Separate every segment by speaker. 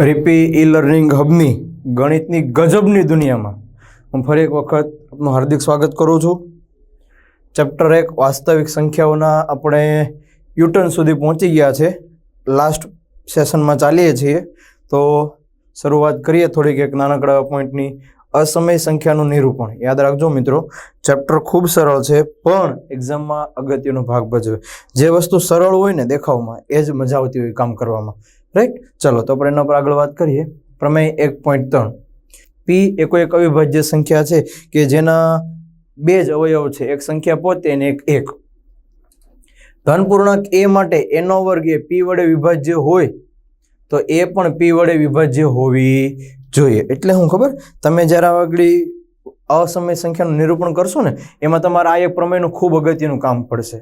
Speaker 1: રીપી e learning હબની ગણિતની ગજબની દુનિયામાં. હું ફરી એક વખત આપનું હાર્દિક સ્વાગત કરું છું. ચેપ્ટર એક, વાસ્તવિક સંખ્યાઓના આપણે યુટર્ન સુધી પહોંચી ગયા છે. લાસ્ટ સેશનમાં ચાલીએ છીએ. તો શરૂઆત કરીએ થોડીક એક નાનકડા પોઈન્ટની. અસમય સંખ્યાનું નિરૂપણ. યાદ રાખજો મિત્રો, ચેપ્ટર ખૂબ સરળ છે, પણ એક્ઝામમાં અગત્યનો ભાગ ભજવે. જે વસ્તુ સરળ હોય ને દેખાવમાં, એ જ મજા આવતી હોય કામ કરવામાં. રાઈટ ચલો, તો આપણે એના પર આગળ વાત કરીએ. પ્રમેય એક પોઈન્ટ ત્રણ. પી એ કોઈ એક અવિભાજ્ય સંખ્યા છે કે જેના બે જ અવયવ છે. એક સંખ્યા પોતે અને એક એક. ધનપૂર્ણાંક એ માટે એનો વર્ગ એ પી વડે વિભાજ્ય હોય, તો એ પણ પી વડે વિભાજ્ય હોવી જોઈએ. એટલે હું ખબર? તમે જ્યારે આગળ અસમય સંખ્યાનું નિરૂપણ કરશો ને, એમાં તમારે આ એક પ્રમેયનું ખૂબ અગત્યનું કામ પડશે.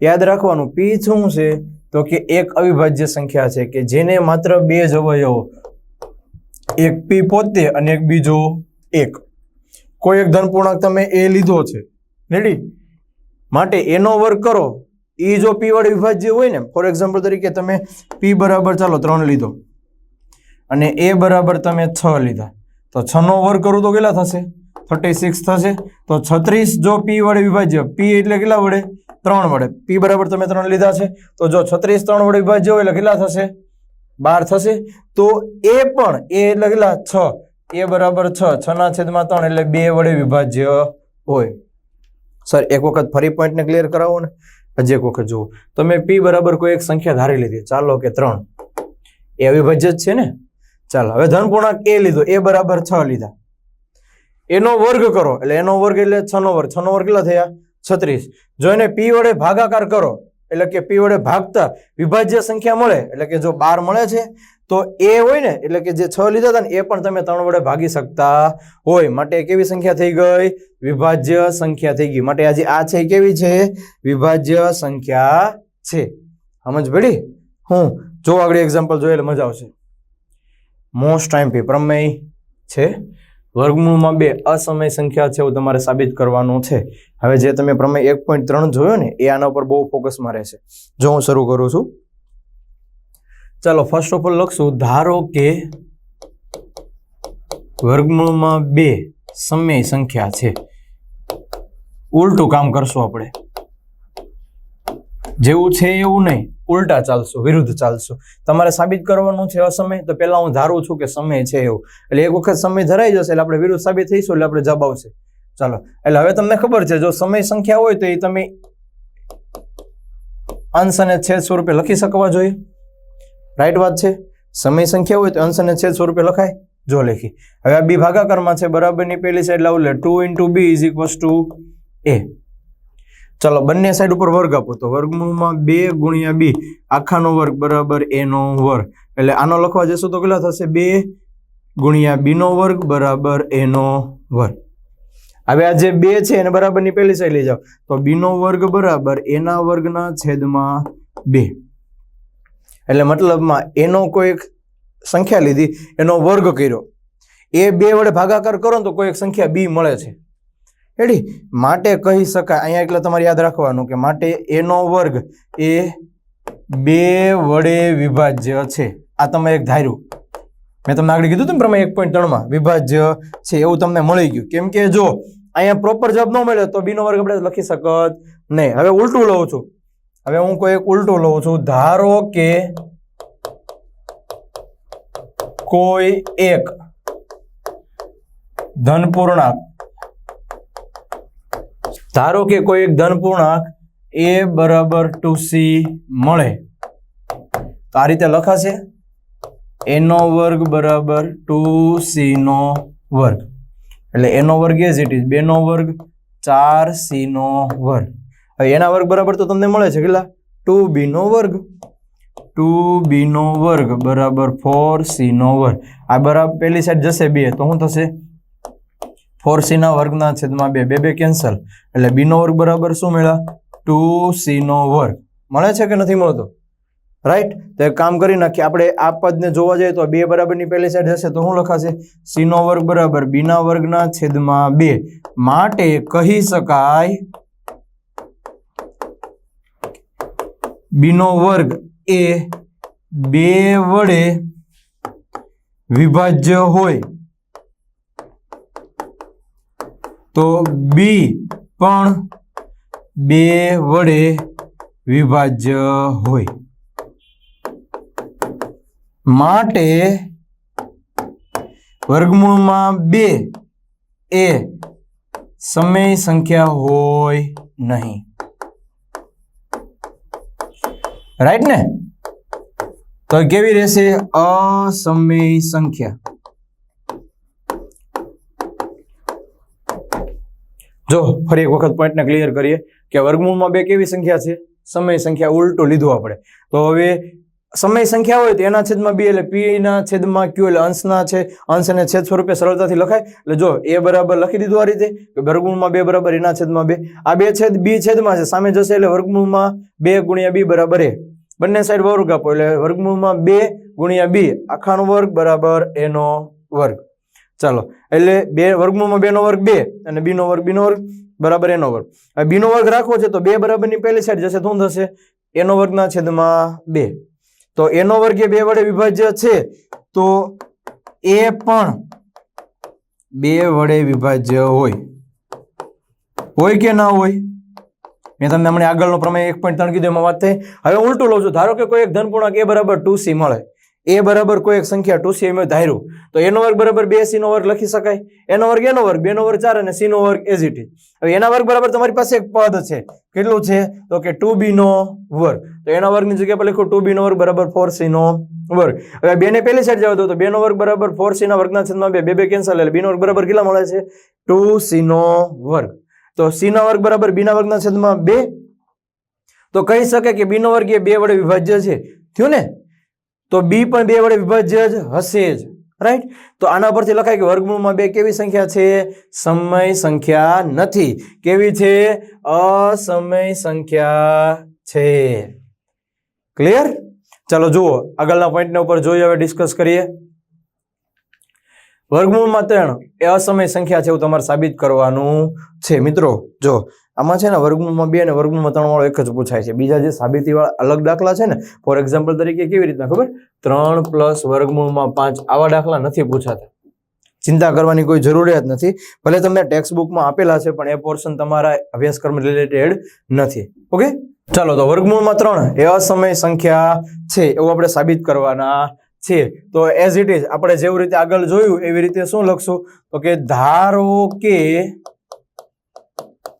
Speaker 1: યાદ રાખવાનું પી શું છે? તો કે એક અવિભાજ્ય સંખ્યા છે કે જેને માત્ર બે જ અવયવો, એક પી પોતે અને એક બીજો એક. કોઈ એક ધન પૂર્ણાંક તમે એ લીધો છે. રેડી માટે એનો વર્ગ કરો. એ જો પી વડે વિભાજ્ય હોય ને ફોર એક્ઝામ્પલ તરીકે તમે પી બરાબર ચાલો ત્રણ લીધો. અને એ બરાબર તમે છ લીધા. તો છનો વર્ક કરું તો કેટલા થશે? થર્ટી સિક્સ થશે. તો છત્રીસ જો પી વડે વિભાજ્ય પી એટલે કેટલા વડે? ત્રણ વડે. પી બરાબર તમે ત્રણ લીધા છે. તો જો છત્રીસ ત્રણ વડે વિભાજ્ય હોય એટલે કેટલા થશે? બાર થશે. તો એ પણ, એ એટલે કેટલા? છ. એ બરાબર છ. છના છેદમાં ત્રણ એટલે બે વડે વિભાજ્ય હોય. સર એક વખત ફરી પોઈન્ટને ક્લિયર કરાવો ને. હજી એક વખત જુઓ. તમે પી બરાબર કોઈ એક સંખ્યા ધારી લીધી. ચાલો કે ત્રણ. એ અવિભાજ્ય જ છે ને? ચાલો, હવે ધન પૂર્ણાંક એ લીધો. એ બરાબર છ લીધા. એનો વર્ગ કરો. એટલે એનો વર્ગ એટલે છનો વર્ગ. છનો વર્ગ કેટલા થયા? છત્રીસ. જો એને પી વડે ભાગાકાર કરો. એટલે કે પી વડે ભાગતા વિભાજ્ય સંખ્યા મળે. એટલે કે જો બાર મળે છે, તો એ હોય ને, એટલે કે જે છ લીધા હતા ને, એ પણ તમે ત્રણ વડે ભાગી શકતા હોય. માટે કેવી સંખ્યા થઈ ગઈ? વિભાજ્ય સંખ્યા થઈ ગઈ. માટે આજે આ છે કેવી છે? વિભાજ્ય સંખ્યા છે. સમજ પડી? હું જો આગળ એક્ઝામ્પલ જોઈએ મજા આવશે. મોસ્ટ ટાઈમ પી પ્રમેય છે. વર્ગમૂળમાં બે અસમય સંખ્યા છે એવું તમારે સાબિત કરવાનું છે. હવે જે તમે પ્રમેય એક પોઈન્ટ ત્રણ જોયો ને, એ આના ઉપર બહુ ફોકસમાં રહેશે જો હું શરૂ કરું છું. ચાલો ફર્સ્ટ ઓફ ઓલ લખશું, ધારો કે વર્ગમૂળમાં બે સમય સંખ્યા છે. ઉલટું કામ કરશું આપણે. જેવું છે એવું નહીં. ઉલટા ચાલશું, વિરુદ્ધ ચાલશો. તમારે સાબિત કરવાનું છે અસમય, તો પહેલાં હું ધારું છું કે સમય છે એવું. એટલે એક વખત સમય ધરાઈ જશે એટલે આપણે વિરુદ્ધ સાબિત થઈશું એટલે આપણે જવાબ આવશે. ચાલો, એટલે હવે તમને ખબર છે, જો સમય સંખ્યા હોય તો એ તમે અંશ અને છેદ સ્વરૂપે લખી શકવા જોઈએ. રાઈટ વાત છે? સમય સંખ્યા હોય તો અંશ અને છેદ સ્વરૂપે લખાય, જો લખી. હવે આ બી ભાગાકારમાં છે, બરાબરની પહેલી સાઈડ લાવું લે two into B is equals to A ચલો, બંને સાઈડ ઉપર વર્ગ આપો. તો વર્ગમૂળમાં બે ગુણ્યા બી, આખાનો વર્ગ બરાબર એનો વર્ગ. એટલે આનો લખવા જશો તો કેટલા થશે? બે ગુણ્યા બીનો વર્ગ બરાબર એનો વર્ગ. હવે આ જે બે છે, એને બરાબરની પહેલી સાઈડ લઈ જાઓ. તો બીનો વર્ગ બરાબર એના વર્ગના છેદમાં બે. એટલે મતલબમાં એનો કોઈ સંખ્યા લીધી, એનો વર્ગ કર્યો. એ બે વડે ભાગાકાર કરો તો કોઈ એક સંખ્યા બી મળે છે. રેડી? માટે કહી શકાય, અહીંયા એટલે તમારે યાદ રાખવાનું કે માટે એનો વર્ગ એ બે વડે વિભાજ્ય છે. આ તમે એક ધાર્યું. મેં તમને આગળ કીધું હતું ને પ્રમાણે એક પોઈન્ટ ત્રણમાં વિભાજ્ય છે, એવું તમને મળી ગયું. કેમ કે જો અહીંયા પ્રોપર જવાબ ન મળ્યો તો બીનો વર્ગ આપણે લખી શકત નહીં. હવે ઉલટું લઉં છું. હવે હું કોઈ એક ઉલટું લઉં છું. ધારો કે કોઈ એક ધન પૂર્ણાંક ધારો કે કોઈ એક ધન એ બરાબર ટુ સી મળે, તો આ રીતે લખાશે. એનો વર્ગ બરાબર ટુ સી નો વર્ગ. એટલે એનો વર્ગ એઝ ઇટ ઇઝ બેનો વર્ગ ચાર સી નો વર્ગ. હવે એના વર્ગ બરાબર તો તમને મળે છે કેટલા? ટુ બી નો વર્ગ. ટુ બી નો વર્ગ બરાબર ફોર સી નો વર્ગ. આ બરાબર, પેલી સાઈડ જશે બે, તો શું થશે? ફોર સી ના વર્ગના છેદમાં બે બે બે કેન્સલ એટલે બી નો વર્ગ બરાબર શું મળ્યા? ટુ સી નો વર્ગ. મળે છે કે નથી મળતો? રાઈટ તો એક કામ કરી નાખીએ. આપણે આ પદને જોવા જઈએ તો બે બરાબરની પહેલી સાઈડ જશે તો શું લખાશે? સી નો વર્ગ બરાબર બી ના વર્ગના છેદમાં બે. માટે કહી શકાય બીનો વર્ગ એ બે વડે વિભાજ્ય હોય. તો બી પણ બે વડે વિભાજ્ય હોય. માટે વર્ગમૂળમાં બે એ સમય સંખ્યા હોય નહીં. રાઈટ ને? તો કેવી રહેશે? અસમય સંખ્યા. જો ફરી એક વખત પોઈન્ટને ક્લિયર કરીએ કે વર્ગમૂળમાં બે કેવી સંખ્યા છે? સમય સંખ્યા ઉલટું લીધું આપણે. તો હવે સમય સંખ્યા હોય તો એના છેદમાં બી એટલે પી ના છેદમાં ક્યુ એટલે અંશના છે. અંશ અને છેદ સ્વરૂપે સરળતાથી લખાય. એટલે જો એ બરાબર લખી દીધું આ રીતે કે વર્ગમૂળમાં બે બરાબર, એના છેદમાં બે. આ બે છેદ બી છેદમાં છે. સામે જશે એટલે વર્ગમૂળમાં બે ગુણ્યા બી બરાબર એ બંને સાઈડ વર્ગ આપો એટલે વર્ગમૂળમાં બે ગુણ્યા બી આખાનો વર્ગ બરાબર એનો વર્ગ. ચાલો, એટલે બે વર્ગમૂળમાં બેનો વર્ગ બે અને બીનો વર્ગ બીનો વર્ગ બરાબર એનો વર્ગ. હવે બીનો વર્ગ રાખવો છે તો બે બરાબરની પહેલી સાઈડ જશે શું થશે? એનો વર્ગના છેદમાં બે. તો એનો વર્ગ એ બે વડે વિભાજ્ય છે તો એ પણ બે વડે વિભાજ્ય હોય. હોય કે ના હોય? મેં તમને હમણાં આગળનો પ્રમેય એક પોઈન્ટ ત્રણ કીધું એમાં વાત થઈ. હવે ઉલટું લઉં છું. ધારો કે કોઈ એક ધનપૂર્ણાંક એ બરાબર ટુ સી મળે. એ બરાબર કોઈ એક સંખ્યા ટુ સી મેં ધાર્યું. તો એનો વર્ગ બરાબર બે સી નો વર્ગ લખી શકાય. એનો વર્ગ એનો વર્ગ બે નો વર્ગ ચાર અને સી નો વર્ગ એઝ ઇટ હવે એના વર્ગ બરાબર તમારી પાસે એક પદ છે. કેટલું છે? તો કે ટુ બી નો વર્ગ. તો એના વર્ગની જગ્યા પર લખો ટુ બી નો વર્ગ બરાબર ફોર સી નો વર્ગ. હવે બે ને પેલી સાઈડ જવા દો તો બે નો વર્ગ બરાબર ફોર સી ના વર્ગના છેદમાં બે બે કેન્સલ એટલે બી નો વર્ગ બરાબર કેટલા મળે છે? ટુ સી નો વર્ગ. તો સી ના વર્ગ બરાબર બી ના વર્ગના છેદમાં બે. તો કહી શકે કે બી નો વર્ગ એ બે વડે વિભાજ્ય છે. થયું ને? તો બી પણ બે વડે વિભાજ્ય જ હશે જ રાઈટ તો આના પરથી લખાય કે વર્ગમૂળમાં બે કેવી સંખ્યા છે? સમય સંખ્યા નથી. કેવી છે? અસમય સંખ્યા છે. ક્લિયર ચાલો જુઓ, આગળના પોઈન્ટના ઉપર જોઈએ હવે ડિસ્કસ કરીએ. વર્ગમૂળમાં ત્રણ, એ અસમય સંખ્યા છે એવું તમારે સાબિત કરવાનું છે. મિત્રો, જો આમાં છે ને વર્ગમૂળમાં બે અને વર્ગમૂળમાં ત્રણ વાળો એક જ પૂછાય છે. બીજા જે સાબિતીવાળા અલગ દાખલા છે ને ફોર એક્ઝામ્પલ તરીકે કેવી રીતના ખબર? ત્રણ પ્લસ વર્ગમૂળમાં પાંચ આવા દાખલા નથી પૂછાતા. ચિંતા કરવાની કોઈ જરૂરિયાત નથી. ભલે તમને ટેક્સ્ટ બુકમાં આપેલા છે, પણ એ પોર્શન તમારા અભ્યાસક્રમ રિલેટેડ નથી. ઓકે ચાલો તો વર્ગમૂળમાં ત્રણ. એ અસમય સંખ્યા છે, એવું આપણે સાબિત કરવાના છે. તો એઝ ઇટ ઇઝ આપણે જેવી રીતે આગળ જોયું, એવી રીતે શું લખશું? તો કે ધારો કે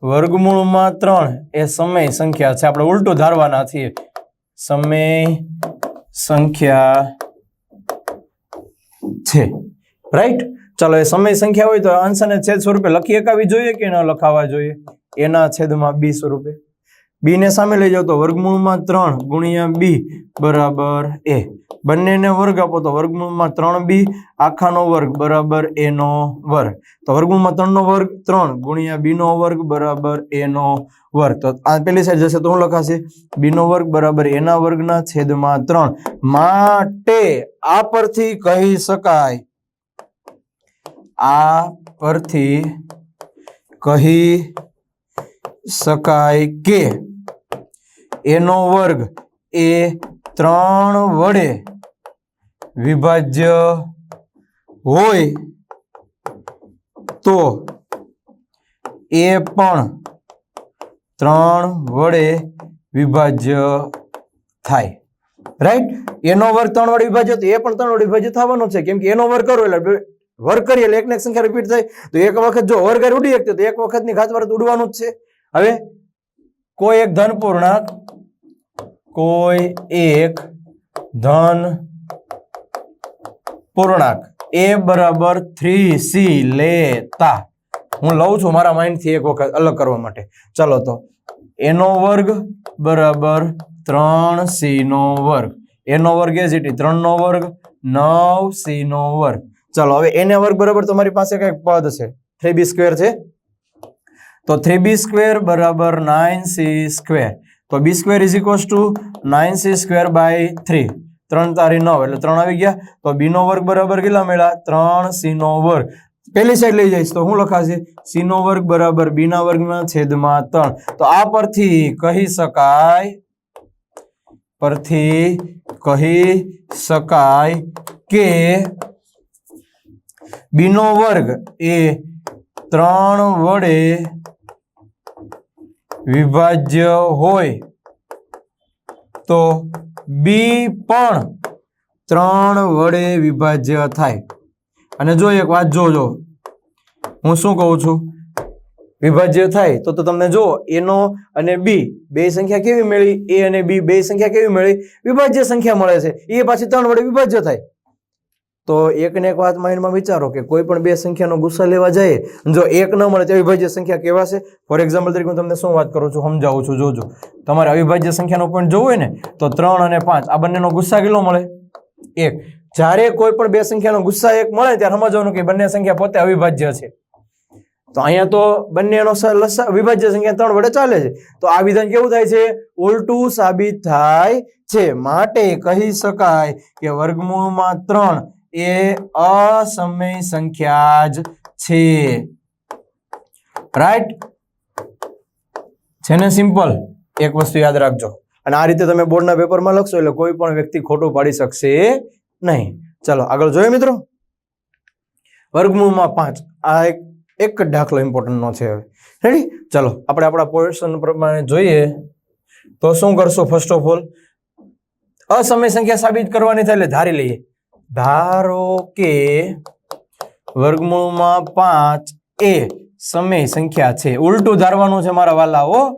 Speaker 1: વર્ગમૂળમાં ત્રણ એ સમય સંખ્યા છે. આપણે ઉલટું ધારવાના છીએ. સમય સંખ્યા છે. રાઈટ ચાલો, એ સમય સંખ્યા હોય તો અને છેદ સ્વરૂપે લખી એકાવી જોઈએ કે ન લખાવા જોઈએ? એના છેદમાં બી સ્વરૂપે. બી ને સામે લઈ જાઓ તો વર્ગમૂળમાં ત્રણ ગુણ્યા બી બરાબર એ. બંનેને વર્ગ આપો તો વર્ગમૂળમાં ત્રણ બી, આખાનો વર્ગ બરાબર એનો વર્ગ. તો વર્ગમૂળમાં ત્રણનો વર્ગ ત્રણ ગુણ્યા બી નો વર્ગ બરાબર એનો વર્ગ. તો આ પેલી સાઈડ જશે તો શું લખાશે? બીનો વર્ગ બરાબર એના વર્ગના છેદમાં ત્રણ. માટે આ પરથી કહી શકાય. આ પરથી કહી શકાય કે એનો વર્ગ એ ત્રણ વડે વિભાજ્ય હોય તો એ પણ ત્રણ વડે વિભાજ્ય થાય. રાઈટ એનો વર્ગ ત્રણ વડે વિભાજ્ય તો એ પણ ત્રણ વડે વિભાજ્ય થવાનો છે. કેમ કે એનો વર્ગ કરો એટલે વર્ગ કરીએ એટલે એકને એક સંખ્યા રિપીટ થાય. તો એક વખત જો વર્ગ ઉડી શકતો તો એક વખતની ઘાત વરત ઉડવાનું જ છે. હવે કોઈ એક ધન પૂર્ણાંક, કોઈ એક ધન પૂર્ણાંક. એ બરાબર થ્રી સી લેતા. હું લઉં છું મારા માઇન્ડથી એક વખત અલગ કરવા માટે. ચલો તો. એનો વર્ગ બરાબર ત્રણ સી નો વર્ગ. એનો વર્ગ એ જ ત્રણ નો વર્ગ, નવ સી નો વર્ગ. ચાલો, હવે એને વર્ગ બરાબર તમારી પાસે કંઈક પદ છે. થ્રી બી સ્ક્વેર છે. તો થ્રી બી સ્ક્વેર બરાબર નાઇન સી સ્ક્વેર તો B square is equals to nine C square by three ત્રણ તારી નવ, એટલે ત્રણ આવી ગયા. તો બી નો વર્ગ બરાબર કેટલા મળ્યા? ત્રણ સી નો વર્ગ. પેલી સાઈડ લઈ જઈશ, તો શું લખાશે? સી નો વર્ગ બરાબર બી ના વર્ગના છેદમાં ત્રણ. તો આ પરથી કહી શકાય, પરથી કહી શકાય કે બીનો વર્ગ એ ત્રણ વડે વિભાજ્ય હોય તો બી પણ ત્રણ વડે વિભાજ્ય થાય. અને જો એક વાત જોજો, હું શું કહું છું? વિભાજ્ય થાય તો તો તમને જો એનો અને બી બે સંખ્યા કેવી મળી? એ અને બી બે સંખ્યા કેવી મળી? વિભાજ્ય સંખ્યા મળે છે. એ પાછી ત્રણ વડે વિભાજ્ય થાય. તો એકને એક વાત માઇન્ડમાં વિચારો કે કોઈ પણ બે સંખ્યાનો ગુસ્સા લેવા જઈએ જો એક ન મળે તો અવિભાજ્ય સંખ્યા કેવા છે? ફોર એક્ઝામ્પલ તરીકે હું તમને શું વાત કરું છું, સમજાવું છું, જોજો. તમારે અવિભાજ્ય સંખ્યાનો પોઈન્ટ જોવો હોય ને, તો ત્રણ અને પાંચ, આ બંનેનો ગુસ્સા કેટલો મળે? એક. જ્યારે કોઈ પણ બે સંખ્યાનો ગુસ્સા એક મળે, ત્યારે સમજવાનું કે બંને સંખ્યા પોતે અવિભાજ્ય છે. તો અહીંયા તો બંનેનો લસા વિભાજ્ય સંખ્યા ત્રણ વડે ચાલે છે. તો આ વિધાન કેવું થાય છે? ઉલટું સાબિત થાય છે. માટે કહી શકાય કે વર્ગમૂળમાં ત્રણ એ અસમય સંખ્યા જ છે. રાઈટ છે ને સિમ્પલ એક વસ્તુ યાદ રાખજો. અને આ રીતે તમે બોર્ડના પેપરમાં લખશો એટલે કોઈ પણ વ્યક્તિ ખોટું પાડી શકશે નહીં. ચાલો, આગળ જોઈએ મિત્રો. વર્ગમૂળમાં પાંચ. આ એક એક જ દાખલો ઇમ્પોર્ટન્ટનો છે હવે. રેડી ચાલો, આપણે આપણા પોર્શન પ્રમાણે જોઈએ. તો શું કરશો? ફર્સ્ટ ઓફ ઓલ અસમય સંખ્યા સાબિત કરવાની થાય એટલે ધારી લઈએ. ધારો કે વર્ગમૂળમાં પાંચ એ સમય સંખ્યા છે. ઉલટું ધારવાનું છે મારા વાલાઓ.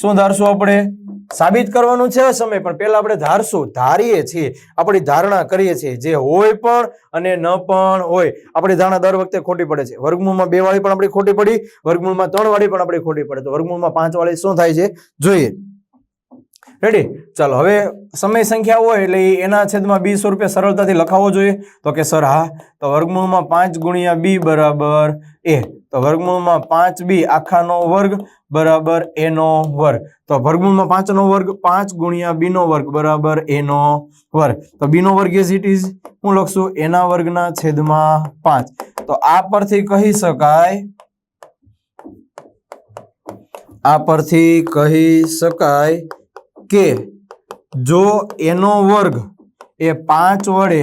Speaker 1: શું ધારશું આપણે? સાબિત કરવાનું છે સમય, પણ પહેલા આપણે ધારશું, ધારીએ છીએ. આપણી ધારણા કરીએ છીએ. જે હોય પણ અને ન પણ હોય. આપણી ધારણા દર વખતે ખોટી પડે છે. વર્ગમૂળમાં બે વાળી પણ આપણી ખોટી પડી, વર્ગમૂળમાં ત્રણ વાળી પણ આપણી ખોટી પડે. તો વર્ગમૂળમાં પાંચ વાળી શું થાય છે? જોઈએ. રેડી ચાલો, હવે સમય સંખ્યા હોય એટલે એના છેદમાં બી સ્વરૂપે સરળતાથી લખાવવો જોઈએ. તો કે સર, હા, તો વર્ગમૂળમાં પાંચ ગુણ્યા બી બરાબર એ. તો વર્ગમૂળમાં પાંચ બી આખાનો વર્ગ બરાબર એનો વર્ગ. તો વર્ગમૂળમાં પાંચનો વર્ગ, પાંચ ગુણ્યા બીનો વર્ગ બરાબર એનો વર્ગ. તો બીનો વર્ગ એઝ ઇટ ઇઝ? હું લખશું એના વર્ગના છેદમાં પાંચ. તો આ પરથી કહી શકાય, આ પરથી કહી શકાય કે જો એનો વર્ગ એ પાંચ વડે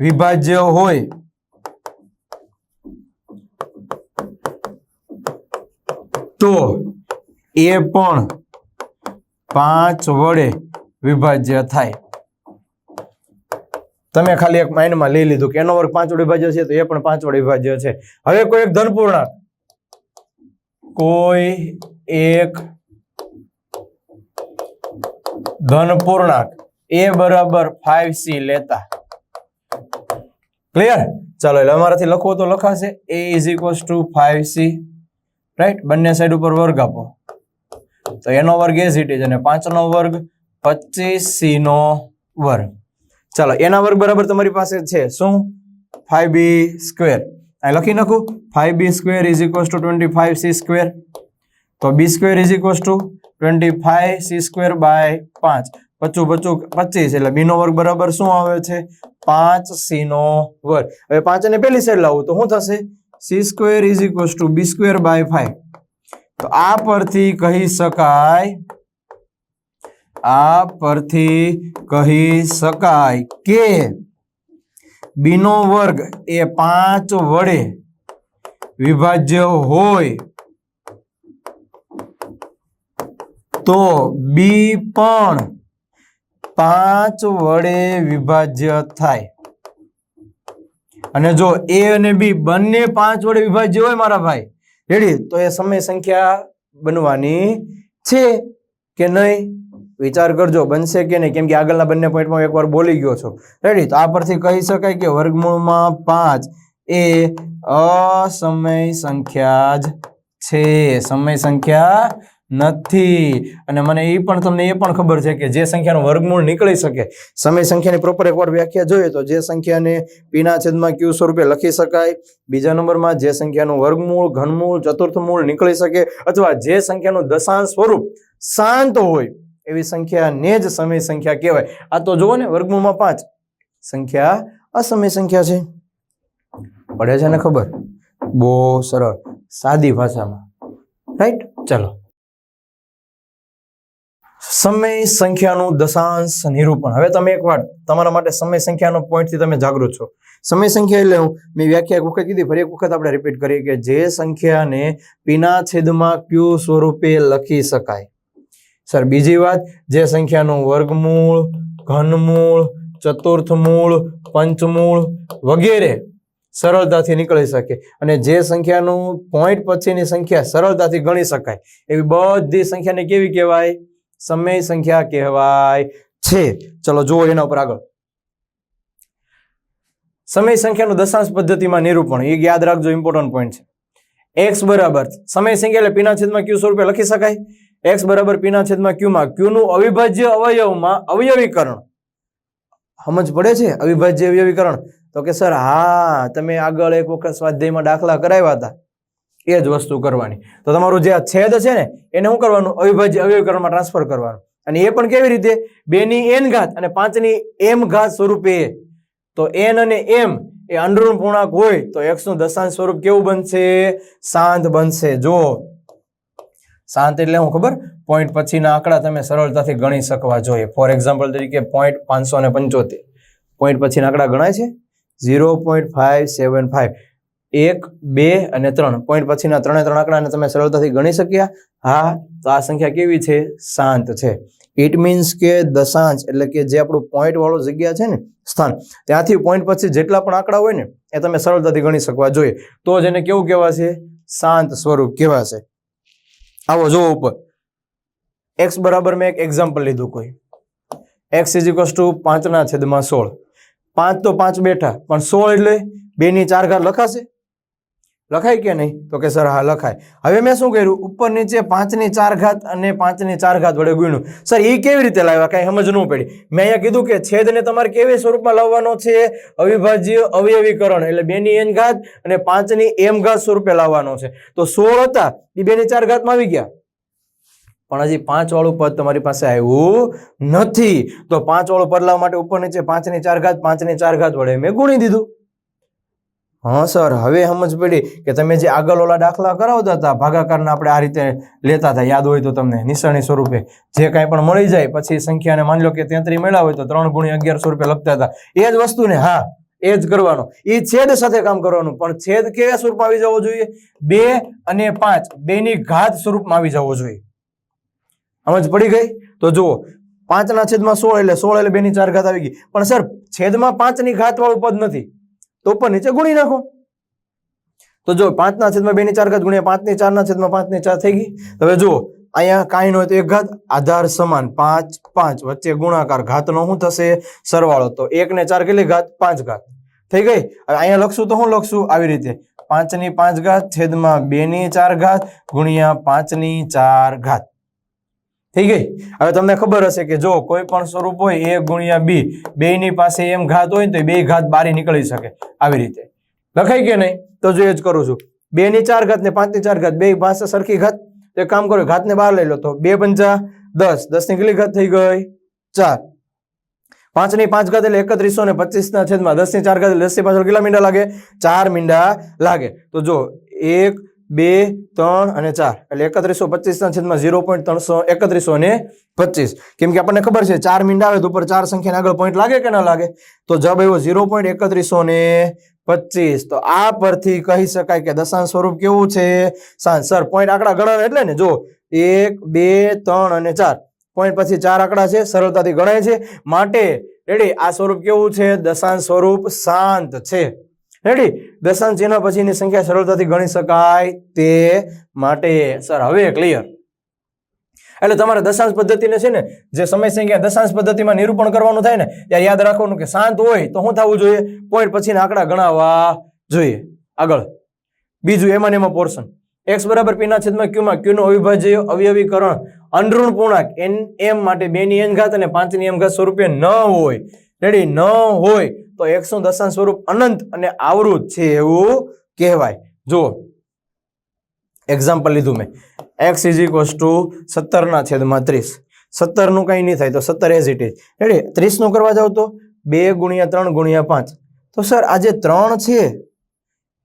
Speaker 1: વિભાજ્ય હોય, તો એ પણ પાંચ વડે વિભાજ્ય થાય. તમે ખાલી એક માઇન્ડમાં લઈ લીધું કે એનો વર્ગ પાંચ વડે વિભાજ્ય છે, તો એ પણ પાંચ વડે વિભાજ્ય છે. હવે કોઈ એક ધનપૂર્ણાંક. કોઈ એક ધન પૂર્ણાંક એ બરાબર ફાઈવ સી લેતા. ક્લિયર ચાલો, એટલે અમારાથી લખવું તો લખાશે. A is equals to five C right બંને સાઈડ ઉપર વર્ગ આપો. તો એનો વર્ગ એ ઇટ છે અને પાંચનો વર્ગ પચીસ સી નો વર્ગ. ચાલો, એના વર્ગ બરાબર તમારી પાસે છે. શું? ફાઈવ બી સ્ક્વેર અહીં લખી નાખું. Five B square is equals to twenty five C square તો B square is equals to twenty five C square by પાંચ પચું પચું પચીસ એટલે બીનો વર્ગ બરાબર શું આવે છે? પાંચ સી નો વર્ગ. હવે પાંચ ને પેલી સાઈડ લાવું તો શું થશે? C square is equal to B square by five તો આ પરથી કહી શકાય, આ પરથી કહી શકાય કે બીનો વર્ગ એ પાંચ વડે વિભાજ્ય હોય તો બી પણ પાંચ વડે વિભાજ્ય થાય. અને જો એ અને બી બંને પાંચ વડે વિભાજ્ય હોય મારા ભાઈ, રેડી? તો એ સમય સંખ્યા બનવાની છે કે નહીં? વિચાર કરજો, બનશે કે નહીં? કેમ કે આગળના બંને પોઈન્ટમાં એકવાર બોલી ગયો છો. રેડી? તો આ પરથી કહી શકાય કે વર્ગમૂળમાં પાંચ એ અસમય સંખ્યા જ છે. સમય સંખ્યા નથી. અને મને એ પણ તમને એ પણ ખબર છે કે જે સંખ્યાનું વર્ગમૂળ નીકળી શકે, સમય સંખ્યાની પ્રોપર એકવાર વ્યાખ્યા જોઈએ તો જે સંખ્યાને પીના છેદમાં ક્યુ સ્વરૂપે લખી શકાય, બીજા નંબરમાં જે સંખ્યાનું વર્ગમૂળ, ઘનમૂળ, ચતુર્થમૂળ નીકળી શકે અથવા જે સંખ્યાનું દશાંશ સ્વરૂપ શાંત હોય, એવી સંખ્યાને જ સમય સંખ્યા કહેવાય. આ તો જુઓ ને વર્ગમૂળમાં પાંચ. સંખ્યા અસમય સંખ્યા છે. પડે છે ને ખબર? બહુ સરળ. સાદી ભાષામાં. રાઈટ ચલો. સમય સંખ્યાનું દશાંશ નિરૂપણ. હવે તમે એકવાર તમારા માટે સમય સંખ્યાનો પોઈન્ટથી તમે જાગૃત છો. સમય સંખ્યા એટલે હું મેં વ્યાખ્યા એક વખત કીધી, ફરી એક વખત આપણે રિપીટ કરીએ કે જે સંખ્યાને પીના છેદમાં ક્યુ સ્વરૂપે લખી શકાય. સર બીજી વાત, જે સંખ્યાનું વર્ગમૂળ, ઘનમૂળ, ચતુર્થમૂળ, પંચમૂળ વગેરે સરળતાથી નીકળી શકે અને જે સંખ્યાનું પોઈન્ટ પછીની સંખ્યા સરળતાથી ગણી શકાય. એવી બધી સંખ્યાને કેવી કહેવાય? સમય સંખ્યા કહેવાય છે. ચલો જુઓ એના ઉપર આગળ. સમય સંખ્યાનું દશાંશ પદ્ધતિમાં નિરૂપણ. એ યાદ રાખજો ઇમ્પોર્ટન્ટ પોઈન્ટ છે. એક્સ બરાબર. સમય સંખ્યા એટલે પીના છેદમાં ક્યુ સ્વરૂપે લખી શકાય. એક્સ બરાબર પીના છેદમાં ક્યુમાં ક્યુનું અવિભાજ્ય અવયવમાં અવયવીકરણ. સમજ પડે છે? અવિભાજ્ય અવયવીકરણ. તો કે, સર, હા, તમે આગળ એક વખત સ્વાધ્યાયમાં દાખલા કરાવ્યા હતા. એ જ વસ્તુ કરવાની. તો તમારું જે છેદ છે ને, એને શું કરવાનું? અવિભાજ્ય અવયવીકરણમાં ટ્રાન્સફર કરવાનું. અને એ પણ કેવી રીતે? બેની એન ઘાત અને પાંચની એમ ઘાત સ્વરૂપે. તો એન અને એમ એ અંડરૂણ પૂર્ણાંક હોય તો એક્સનું દશાંશ સ્વરૂપ કેવું બનશે? શાંત બનશે. જો શાંત એટલે હું ખબર? પોઈન્ટ પછીના આંકડા તમે સરળતાથી ગણી શકવા જોઈએ. ફોર એક્ઝામ્પલ તરીકે પોઈન્ટ પાંચસો ને પંચોતેર. પોઈન્ટ પછીના આંકડા ગણાય છે? Zero point five seven five એક, બે અને ત્રણ. પોઈન્ટ પછીના ત્રણે ત્રણ આંકડાને તમે સરળતાથી ગણી શક્યા. હા, તો આ સંખ્યા કેવી છે? શાંત છે. ઇટ મીન્સ કે દશાંશ, એટલે કે જે આપણું પોઈન્ટ વાળો જગ્યા છે ને, સ્થાન. ત્યાંથી પોઈન્ટ પછી જેટલા પણ આંકડા હોય ને, એ તમે સરળતાથી ગણી શકવા જોઈએ. તો જ એને કેવું કહેવાશે? શાંત સ્વરૂપ કહેવાશે. આવો, જુઓ ઉપર. એક્સ બરાબર મેં એક એક્ઝામ્પલ લીધું કોઈ. એક્સ ઇઝ ઇક્વલ્સ ટુ પાંચના છેદમાં સોળ. પાંચ તો પાંચ બેઠા, પણ સોળ એટલે બેની ચાર ઘાત લખાશે? લખાય કે નહીં? તો કે સર, હા, લખાય. હવે મેં શું કર્યું? ઉપર નીચે પાંચની ચાર ઘાત અને પાંચની ચાર ઘાત વડે ગુણ્યું. સર એ કેવી રીતે લાવ્યા? કાંઈ સમજ ન પડી. મેં અહીંયા કીધું કે છેદને તમારે કેવી સ્વરૂપમાં લાવવાનો છે? અવિભાજ્ય અવયવીકરણ, એટલે બેની એન ઘાત અને પાંચની એમ ઘાત સ્વરૂપે લાવવાનો છે. તો સોળ હતા એ બેની ચાર ઘાતમાં આવી ગયા. પણ હજી પાંચ વાળું પદ તમારી પાસે આવ્યું નથી. તો પાંચ વાળું પદ લાવવા માટે ઉપર નીચે પાંચની ચાર ઘાત, પાંચની ચાર ઘાત વડે મેં ગુણી દીધું. હા, સર. હવે સમજ પડી કે તમે જે આગળ ઓલા દાખલા કરાવતા હતા, ભાગાકારના આપણે આ રીતે લેતા હતા. યાદ હોય તો તમને. નિશાની સ્વરૂપે. જે કાંઈ પણ મળી જાય, પછી સંખ્યાને માની લો કે તેત્રી મળ્યા હોય તો ત્રણ ગુણ્યા અગિયાર રૂપિયા લખતા હતા. એ જ વસ્તુને, હા, એ જ કરવાનું. એ છેદ સાથે કામ કરવાનું. પણ છેદ કેવા સ્વરૂપમાં આવી જવો જોઈએ? બે અને પાંચ. બેની ઘાત સ્વરૂપમાં આવી જવો જોઈએ. સમજ પડી ગઈ? તો જુઓ. પાંચના છેદમાં સોળ એટલે સોળ એટલે બેની ચાર ઘાત આવી ગઈ. પણ સર, છેદમાં પાંચની ઘાત વાળું પદ નથી. તો ઉપર નીચે ગુણી નાખો. તો જો પાંચના છેદમાં બેની ચાર ઘાત ગુણ્યા પાંચની ચારના છેદમાં પાંચની ચાર થઈ ગઈ. હવે જુઓ અહીંયા કાંઈ ન હોય તો એક ઘાત, આધાર સમાન પાંચ પાંચ વચ્ચે ગુણાકાર ઘાતનો શું થશે? સરવાળો. તો એક ને ચાર કેટલી ઘાત? પાંચ ઘાત. થઈ ગઈ? હવે અહીંયા લખશું તો હું લખશું? આવી રીતે. પાંચની પાંચ ઘાત છેદમાં બેની ચાર ઘાત ગુણ્યા પાંચની ચાર ઘાત. થઈ ગઈ? હવે તમને ખબર હશે કે જો કોઈ પણ સ્વરૂપ હોય, એ ગુણ્યા બી બે ની પાસે એમ ઘાત હોય ને તો બે ઘાત બારી નીકળી શકે આવી રીતે. લખાય કે નહીં? તો જો એ જ કરું છું. બે ની ચાર ઘાત ને પાંચની ચાર ઘાત, બે પાસે સરખી ઘાત. તો એક કામ કરો ઘાત ને બહાર લઈ લો તો બે પંચા દસ. દસની કેટલી ઘાત થઈ ગઈ? ચાર. પાંચની પાંચ ઘાત એટલે એકત્રીસો ને પચીસ ના છેદમાં દસની ચાર ઘાત એટલે દસની પાછળ કેટલા મીંડા લાગે? ચાર મીંડા લાગે. તો જો એક બે, ત્રણ અને ચાર. એટલે એકત્રીસો પચીસના છેદમાં ઝીરો પોઈન્ટ ત્રણસો એકત્રીસો ને પચીસ. કેમ કે આપણને ખબર છે, ચાર મિનિટ આવે તો ઉપર ચાર સંખ્યાને આગળ પોઈન્ટ લાગે કે ના લાગે? તો જવાબ આવ્યો ઝીરો પોઈન્ટ એકત્રીસો ને પચીસ. તો આ પરથી કહી શકાય કે દશાંશ સ્વરૂપ કેવું છે? સાંજ, સર પોઈન્ટ આંકડા ગણવાના એટલે ને? જો, એક, બે, ત્રણ અને ચાર. પોઈન્ટ પછી ચાર આંકડા છે, સરળતાથી ગણાય છે. માટે, રેડી, આ સ્વરૂપ કેવું છે? દશાંશ સ્વરૂપ શાંત છે. રેડી દશાંશ ચિહ્ન પછીની સંખ્યા સરળતાથી ગણી શકાય તે માટે સર હવે ક્લિયર એટલે તમારે દશાંશ પદ્ધતિને છે ને, જે સમય સંખ્યા દશાંશ પદ્ધતિમાં નિરૂપણ કરવાનું થાય ને, ત્યારે યાદ રાખવાનું કે શાંત હોય તો શું થવું જોઈએ? પોઈન્ટ પછીના આંકડા ગણાવવા જોઈએ. આગળ. બીજું એમાં એમાં પોર્શન એક્સ બરાબર પીના છેદમાં ક્યુમાં ક્યુનું અવિભાજ્ય અવયવીકરણ અંડઋણ પૂર્ણાંક એન એમ માટે બે ની એન ઘાત અને પાંચની એમ ઘાત સ્વરૂપે ન હોય. રેડી ન હોય તો એકસો દશાંશ સ્વરૂપ અનંત અને આવૃત છે એવું કહેવાય. જુઓ. એક્ઝામ્પલ લીધું મેં. એક્સ ઇઝ ઇક્વલ્સ ટુ સત્તરના છેદમાં ત્રીસ. સત્તરનું કંઈ નહીં થાય તો સત્તર એઝ ઇટ ઇઝ રેડી ત્રીસનું કરવા જાવ તો? બે ગુણ્યા ત્રણ ગુણ્યા પાંચ. તો સર આ જે ત્રણ છે.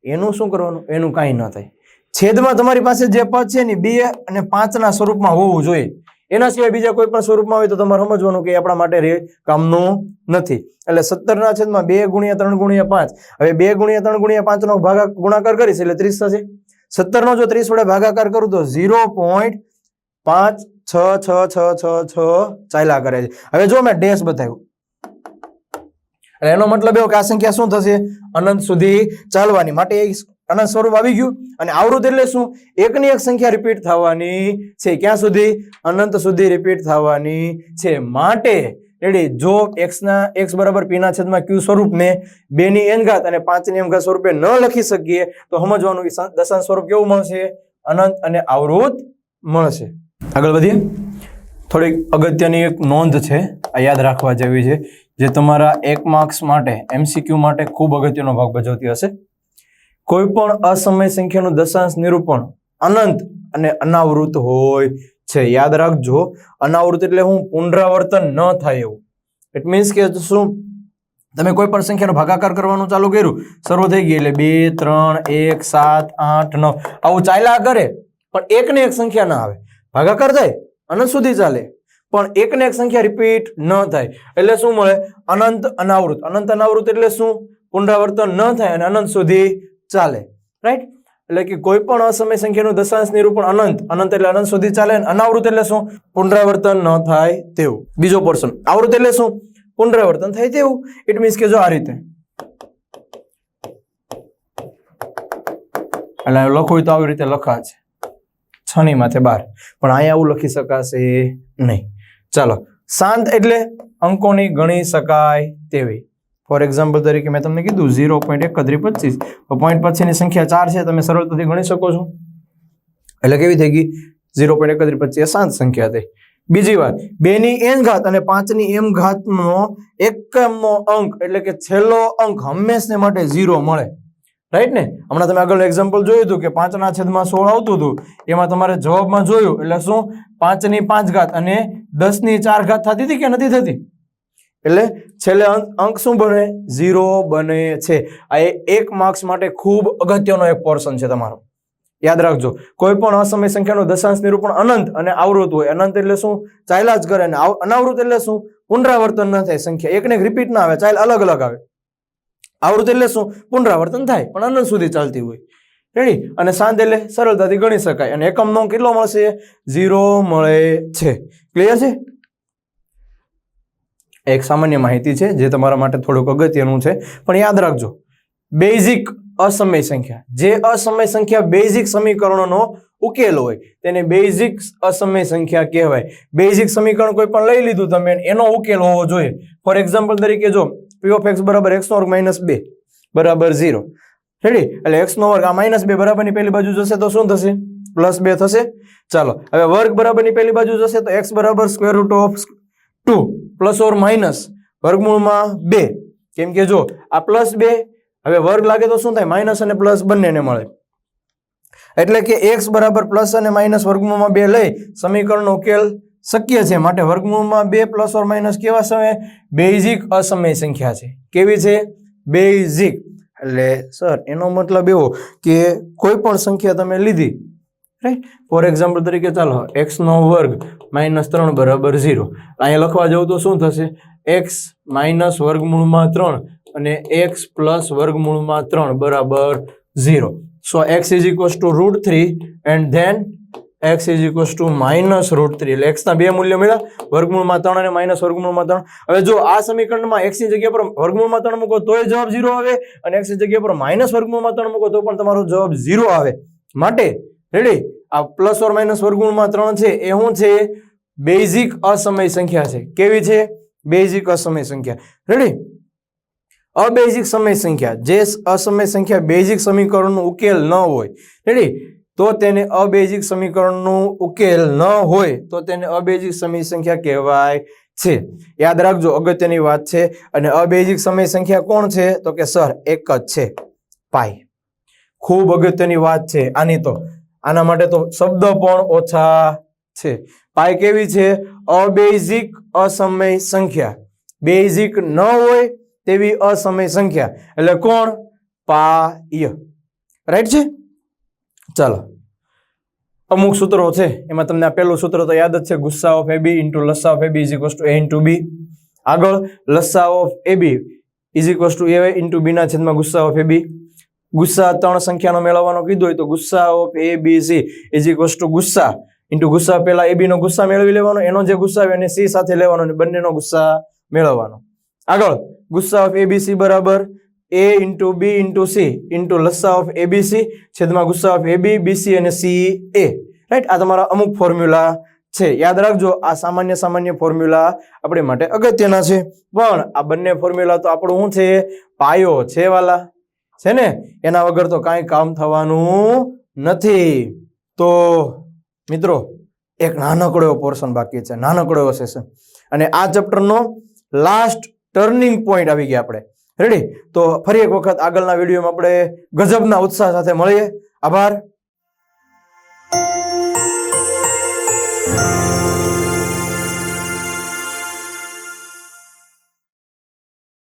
Speaker 1: એનું શું કરવાનું? એનું કાંઈ ન થાય. છેદમાં તમારી પાસે જે પદ છે ને બે અને પાંચના સ્વરૂપમાં હોવું જોઈએ. એના સિવાય બીજા કોઈ પણ સ્વરૂપમાં હોય તો તમારે સમજવાનું કે આપણા માટે કામનું નથી. એટલે સત્તરના છેદમાં બે ગુણ્યા ત્રણ ગુણ્યા પાંચ. હવે બે ગુણ્યા ત્રણ ગુણ્યા પાંચનો ભાગા ગુણાકાર કરીશ એટલે ત્રીસ થશે. સત્તરનો જો ત્રીસ વડે ભાગાકાર કરું તો ઝીરો પોઈન્ટ પાંચ છ છ છ છ છ ચાલ્યા કરે છે. હવે જો મેં ડેશ બતાવ્યું. એટલે એનો મતલબ એવો કે આ સંખ્યા શું થશે? અનંત સુધી ચાલવાની. માટે અનંત સ્વરૂપ આવી ગયું. અને આવૃત એટલે શું? એકની એક સંખ્યા રિપીટ થવાની છે. ક્યાં સુધી? અનંત સુધી રિપીટ થવાની છે. માટે રેડી જો એક્સના x બરાબર પીના છેદમાં સ્વરૂપ સ્વરૂપને બે ની n ઘાત અને પાંચની m ઘાત સ્વરૂપે ન લખી શકીએ, તો સમજવાનું દશાંશ સ્વરૂપ કેવું મળશે? અનંત અને આવૃત મળશે. આગળ વધીએ. થોડીક અગત્યની એક નોંધ છે, આ યાદ રાખવા જેવી છે, જે તમારા એક માર્ક્સ માટે એમસીક્યુ માટે ખૂબ અગત્યનો ભાગ ભજવતી હશે. કોઈ પણ અસમય સંખ્યાનું દશાંશ નિરૂપણ અનંત અને અનાવૃત હોય છે. યાદ રાખજો, અનાવૃત એટલે હું પુનરાવર્તન ન થાય એવું. ઇટ મીન્સ કે શું? તમે કોઈ પણ સંખ્યાનો ભાગાકાર કરવાનું ચાલુ કર્યું, શરૂ થઈ ગઈ એટલે બે, ત્રણ, એક, સાત, આઠ, નવ. આવું ચાલ્યા કરે, પણ એક ને એક સંખ્યા ના આવે. ભાગાકાર થાય, અનંત સુધી ચાલે, પણ એક ને એક સંખ્યા રિપીટ ન થાય. એટલે શું મળે? અનંત અનાવૃત. અનંત અનાવૃત એટલે શું? પુનરાવર્તન ન થાય અને અનંત સુધી ચાલે રાઈટ એટલે કે કોઈ પણ અસમય સંખ્યાનું દશાંશ નિરૂપણ અનંત અનંત એટલે અનંત સુધી ચાલે અને અનાવૃત એટલે શું? પુનરાવર્તન ન થાય તેવું. બીજો પોર્શન આવૃત એટલે શું? પુનરાવર્તન થાય તેવું. ઇટ મીન્સ કે જો આ રીતે, એટલે લખવું તો આવી રીતે લખાશે. છ ની માથે બાર. પણ અહીંયા આવું લખી શકાશે નહીં. ચાલો, શાંત એટલે અંકોની ગણી શકાય તેવી. ફોર એક્ઝામ્પલ તરીકે મેં તમને કીધું ઝીરો પોઈન્ટ એકત્રીસ પચીસ. તો પોઈન્ટ પછીની સંખ્યા ચાર છે, તમે સરળતાથી ગણી શકો છો. એટલે કેવી થઈ ગઈ? ઝીરો પોઈન્ટ એકત્રી પચીસ શાંત સંખ્યા થઈ. બીજી વાત બે ની એન ઘાત અને પાંચની એમ ઘાતનો એકમો અંક, એટલે કે છેલ્લો અંક હંમેશને માટે ઝીરો મળે. રાઈટ ને? હમણાં તમે આગળ એક્ઝામ્પલ જોયું હતું કે પાંચના છેદમાં સોળ આવતું હતું. એમાં તમારે જવાબમાં જોયું, એટલે શું? પાંચની પાંચ ઘાત અને દસની ચાર ઘાત થતી હતી કે નથી થતી? એટલે છેલ્લે અંક શું બને? ઝીરો બને છે. આ એક માર્ક્સ માટે ખૂબ અગત્યનો એક પોર્શન છે તમારો. યાદ રાખજો, કોઈ પણ અસમય સંખ્યાનું દશાંશ નિરૂપણ અનંત અને આવૃત હોય, અનંત એટલે શું? ચાલ્યા જ કરે અને અનાવૃત એટલે શું? પુનરાવર્તન ન થાય સંખ્યા. એકને રિપીટ ના આવે, ચાલ અલગ અલગ આવે. આવૃત એટલે શું? પુનરાવર્તન થાય, પણ અનંત સુધી ચાલતી હોય. રેડી અને સાંજ એટલે સરળતાથી ગણી શકાય. અને એકમનો કેટલો મળશે? ઝીરો મળે છે. ક્લિયર છે? એક સામાન્ય માહિતી છે, જે તમારા માટે થોડુંક અગત્યનું છે. પણ યાદ રાખજો, બેઝિક અસમય સંખ્યા, જે અસમય સંખ્યા બેઝિક સમીકરણોનો ઉકેલ હોય, તેને બેઝિક અસમય સંખ્યા કહેવાય. બેઝિક સમીકરણ કોઈ પણ લઈ લીધું તમે, એનો ઉકેલ હોવો જોઈએ. ફોર એક્ઝામ્પલ તરીકે જો પી ઓફ એક્સ બરાબર એક્સ નો વર્ગ માઇનસ બે, બરાબર ઝીરો રેડી એટલે એક્સ નો વર્ગ આ માઇનસ બે બરાબરની પહેલી બાજુ જશે તો શું થશે? પ્લસ બે થશે? ચાલો, હવે વર્ગ બરાબરની પહેલી બાજુ જશે તો એક્સ બરાબર square root of two plus or minus વર્ગમૂળમાં બે. કેમ કે જો આ પ્લસ બે, હવે વર્ગ લાગે તો શું થાય? માઇનસ અને પ્લસ બંનેને મળે. એટલે કે એક્સ બરાબર પ્લસ અને માઇનસ વર્ગમૂળમાં બે લઈ સમીકરણનો ઉકેલ શક્ય છે. માટે વર્ગમૂળમાં બે પ્લસ ઓર માઇનસ કેવા સમય? બેઝિક અસમય સંખ્યા છે. કેવી છે? બેઝિક. એટલે સર, એનો મતલબ એવો કે કોઈ પણ સંખ્યા તમે લીધી રાઈટ ફોર એક્ઝામ્પલ તરીકે ચાલો એક્સનો વર્ગ માઇનસ ત્રણ બરાબર ઝીરો અહીંયા લખવા જાઉં તો શું થશે? એક્સ માઇનસ વર્ગમૂળમાં ત્રણ અને એક્સ પ્લસ વર્ગમૂળમાં ત્રણ બરાબર zero so X is equals to root three and then X is equals to minus root three એટલે એક્સના બે મૂલ્ય મળ્યા. વર્ગમૂળમાં ત્રણ અને માઇનસ વર્ગમૂળમાં ત્રણ. હવે જો આ સમીકરણમાં એક્સની જગ્યા પર વર્ગમૂળમાં ત્રણ મૂકો તોય જવાબ ઝીરો આવે અને એક્સની જગ્યા પર માઇનસ વર્ગમૂળમાં ત્રણ મૂકો તો પણ તમારો જવાબ ઝીરો આવે. માટે રેડી આ પ્લસ ઓર માઇનસ વર્ગુણમાં ત્રણ છે. એ શું છે? બેઝિક અસમય સંખ્યા છે. કેવી છે? બેઝિક અસમય સંખ્યા. રેડી અબેઝિક સમય સંખ્યા. જે અસમય સંખ્યા બેઝિક સમીકરણનો ઉકેલ ન હોય. રેડી તો તેને અબેઝિક સમીકરણનું ઉકેલ ન હોય, તો તેને અબેઝિક સમય સંખ્યા કહેવાય છે. યાદ રાખજો, અગત્યની વાત છે. અને અબેઝિક સમય સંખ્યા કોણ છે? તો કે સર, એક જ છે. પાઈ ખૂબ અગત્યની વાત છે. આની તો આના માટે તો શબ્દ પણ ઓછા છે. પાય કેવી છે? અબેઝિક અસમય સંખ્યા. બેઝિક ન હોય તેવી અસમય સંખ્યા. એટલે કોણ? પાય. રાઈટ છે? ચાલો. અમુક સૂત્રો છે. એમાં તમને આ પહેલું સૂત્ર તો યાદ જ છે. ગુસ્સા of AB into લસ્સા of is equals to A into B. આગળ લસ્સા of AB is equals to A into બીના છેદમાં ગુસ્સા ઓફ એબી. ગુસ્સા ત્રણ સંખ્યાનો મેળવવાનો કીધું હોય તો ગુસ્સા of A B C is equals to ગુસ્સા. ઇન્ટુ ગુસ્સા પહેલા એ નો ગુસ્સા મેળવી લેવાનો, એનો જે ગુસ્સા આવે એને સી સાથે લેવાનો અને બંનેનો ગુસ્સા મેળવવાનો. આગળ, ગુસ્સા ઓફ એબીસી બરાબર A into B into C into લસ્સા of ABC છેદમાં ગુસ્સા ઓફ એબી બીસી અને સી એ રાઈટ આ તમારા અમુક ફોર્મ્યુલા છે. યાદ રાખજો, આ સામાન્ય સામાન્ય ફોર્મ્યુલા આપણે માટે અગત્યના છે. પણ આ બંને ફોર્મ્યુલા તો આપણું શું છે? પાયો છે વાલા. છે ને? એના વગર તો કાંઈ કામ થવાનું નથી. તો મિત્રો, એક નાનકડો એવો પોર્શન બાકી છે. નાનકડો એવો સેશન અને આ ચેપ્ટરનો લાસ્ટ ટર્નિંગ પોઈન્ટ આવી ગયા આપણે. રેડી તો ફરી એક વખત આગળના વિડીયોમાં આપણે ગજબના ઉત્સાહ સાથે મળીએ. આભાર.